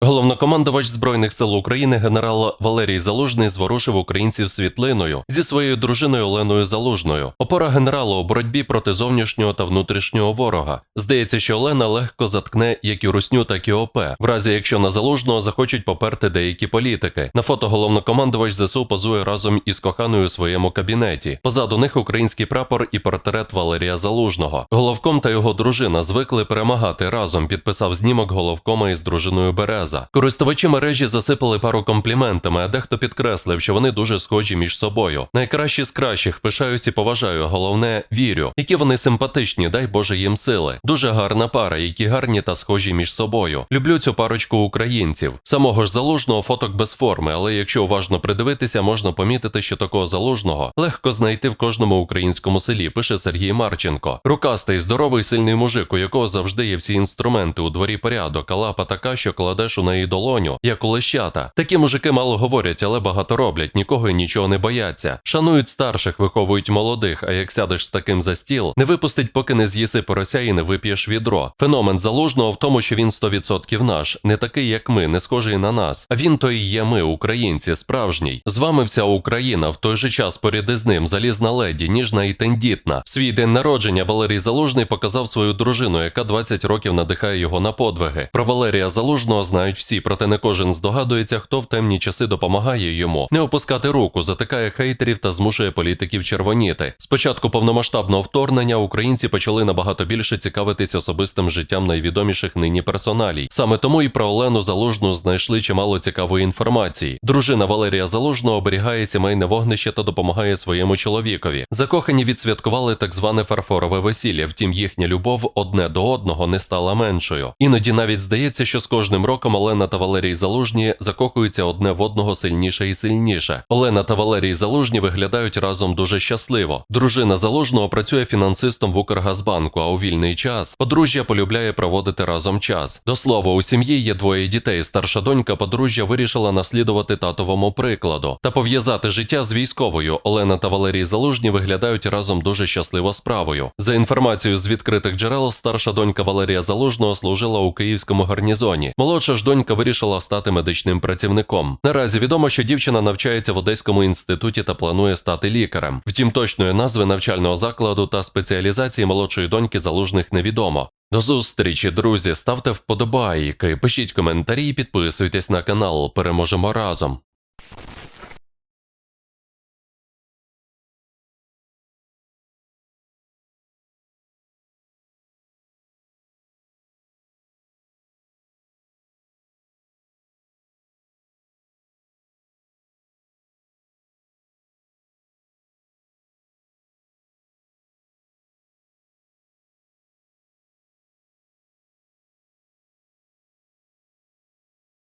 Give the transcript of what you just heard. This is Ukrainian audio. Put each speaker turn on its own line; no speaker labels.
Головнокомандувач Збройних сил України генерал Валерій Залужний зворушив українців світлиною зі своєю дружиною Оленою Залужною. Опора генерала у боротьбі проти зовнішнього та внутрішнього ворога. Здається, що Олена легко заткне як і русню, так і ОП, в разі якщо на залужного захочуть поперти деякі політики. На фото головнокомандувач ЗСУ позує разом із коханою у своєму кабінеті. Позаду них український прапор і портрет Валерія Залужного. Головком та його дружина звикли перемагати разом. Підписав знімок головкома із дружиною Береза. Користувачі мережі засипали пару компліментами, а дехто підкреслив, що вони дуже схожі між собою. Найкращі з кращих пишаюсь і поважаю. Головне вірю, які вони симпатичні, дай Боже їм сили. Дуже гарна пара, які гарні та схожі між собою. Люблю цю парочку українців. Самого ж залужного фоток без форми, але якщо уважно придивитися, можна помітити, що такого залужного легко знайти в кожному українському селі. Пише Сергій Марченко. Рукастий, здоровий, сильний мужик, у якого завжди є всі інструменти у дворі порядок, а лапа така, що кладеш у неї долоню, як у лещата. Такі мужики мало говорять, але багато роблять, нікого і нічого не бояться. Шанують старших, виховують молодих. А як сядеш з таким за стіл, не випустить, поки не з'їси порося і не вип'єш відро. Феномен залужного в тому, що він 100% наш, не такий, як ми, не схожий на нас. А він то і є ми, українці, справжній. З вами вся Україна. В той же час поряд із ним залізна леді, ніжна і тендітна. В свій день народження Валерій Залужний показав свою дружину, яка 20 років надихає його на подвиги. Про Валерія Залужного знають всі, проте не кожен здогадується, хто в темні часи допомагає йому. Не опускати руку, затикає хейтерів та змушує політиків червоніти. Спочатку повномасштабного вторгнення українці почали набагато більше цікавитись особистим життям найвідоміших нині персоналій. Саме тому і про Олену Залужну знайшли чимало цікавої інформації. Дружина Валерія Залужного оберігає сімейне вогнище та допомагає своєму чоловікові. Закохані відсвяткували так зване фарфорове весілля. Втім, їхня любов одне до одного не стала меншою. Іноді навіть здається, що з кожним роком Олена та Валерій Залужні закохуються одне в одного сильніше і сильніше. Олена та Валерій Залужні виглядають разом дуже щасливо. Дружина Залужного працює фінансистом в Укргазбанку, а у вільний час подружжя полюбляє проводити разом час. До слова, у сім'ї є двоє дітей. Старша донька подружжя вирішила наслідувати татовому прикладу та пов'язати життя з військовою. Олена та Валерій Залужні виглядають разом дуже щасливо справою. За інформацією з відкритих джерел, старша донька Валерія Залужного служила у київському гарнізоні. Молодша ж донька вирішила стати медичним працівником. Наразі відомо, що дівчина навчається в Одеському інституті та планує стати лікарем. Втім, точної назви навчального закладу та спеціалізації молодшої доньки залужних невідомо. До зустрічі, друзі. Ставте вподобайки, пишіть коментарі і підписуйтесь на канал. Переможемо разом.